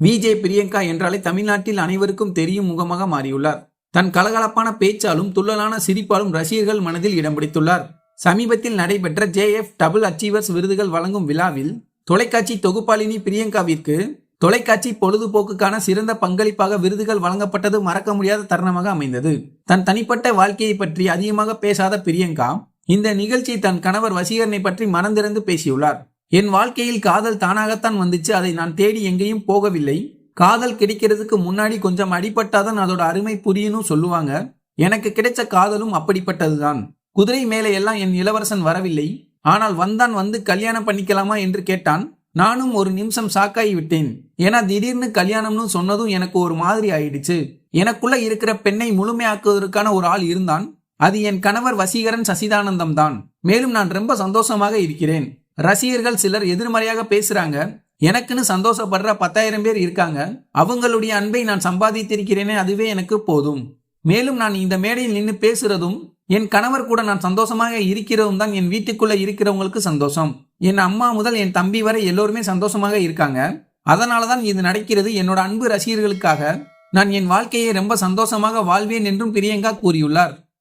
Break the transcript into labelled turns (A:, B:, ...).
A: VJ Priyanka என்றாலே தமிழ்நாட்டில் அனைவருக்கும் தெரியும் முகமாக மாறியுள்ளார். தன் கலகலப்பான பேச்சாலும் துள்ளலான சிரிப்பாலும் ரசிகர்கள் மனதில் இடம் பிடித்துள்ளார். சமீபத்தில் நடைபெற்ற ஜேஎஃப் டபுள் அச்சீவர்ஸ் விருதுகள் வழங்கும் விழாவில் தொலைக்காட்சி தொகுப்பாளினி பிரியங்காவிற்கு தொலைக்காட்சி பொழுதுபோக்குக்கான சிறந்த பங்களிப்பாக விருதுகள் வழங்கப்பட்டது மறக்க முடியாத தருணமாக அமைந்தது. தன் தனிப்பட்ட வாழ்க்கையை பற்றி அதிகமாக பேசாத பிரியங்கா இந்த நிகழ்ச்சி தன் கணவர் வசீகரனை பற்றி மனந்திறந்து பேசியுள்ளார். என் வாழ்க்கையில் காதல் தானாகத்தான் வந்துச்சு. அதை நான் தேடி எங்கேயும் போகவில்லை. காதல் கிடைக்கிறதுக்கு முன்னாடி கொஞ்சம் அடிபட்டாதான் அதோட அருமை புரியணும் சொல்லுவாங்க. எனக்கு கிடைச்ச காதலும் அப்படிப்பட்டதுதான். குதிரை மேலே எல்லாம் என் இளவரசன் வரவில்லை. ஆனால் வந்தான் வந்து கல்யாணம் பண்ணிக்கலாமா என்று கேட்டான். நானும் ஒரு நிமிஷம் சாக்காகி விட்டேன். ஏன்னா திடீர்னு கல்யாணம்னு சொன்னதும் எனக்கு ஒரு மாதிரி ஆயிடுச்சு. எனக்குள்ள இருக்கிற பெண்ணை முழுமையாக்குவதற்கான ஒரு ஆள் இருந்தான். அது என் கணவர் வசீகரன் சசிதானந்தம் தான் மேலும் நான் ரொம்ப சந்தோஷமாக இருக்கிறேன். ரசிகர்கள் சிலர் எதிர்மறையாக பேசுறாங்க. எனக்குன்னு சந்தோஷப்படுற பத்தாயிரம் பேர் இருக்காங்க. அவங்களுடைய அன்பை நான் சம்பாதித்திருக்கிறேனே அதுவே எனக்கு போதும். மேலும் நான் இந்த மேடையில் நின்று பேசுறதும் என் கணவர் கூட நான் சந்தோஷமாக இருக்கிறதும் தான் என் வீட்டுக்குள்ள இருக்கிறவங்களுக்கு சந்தோஷம். என் அம்மா முதல் என் தம்பி வரை எல்லோருமே சந்தோஷமாக இருக்காங்க. அதனால தான் இது நடக்கிறது என்னோட அன்பு ரசிகர்களுக்காக. நான் என் வாழ்க்கையை ரொம்ப சந்தோஷமாக வாழ்வேன் என்றும் பிரியங்கா கூறியுள்ளார்.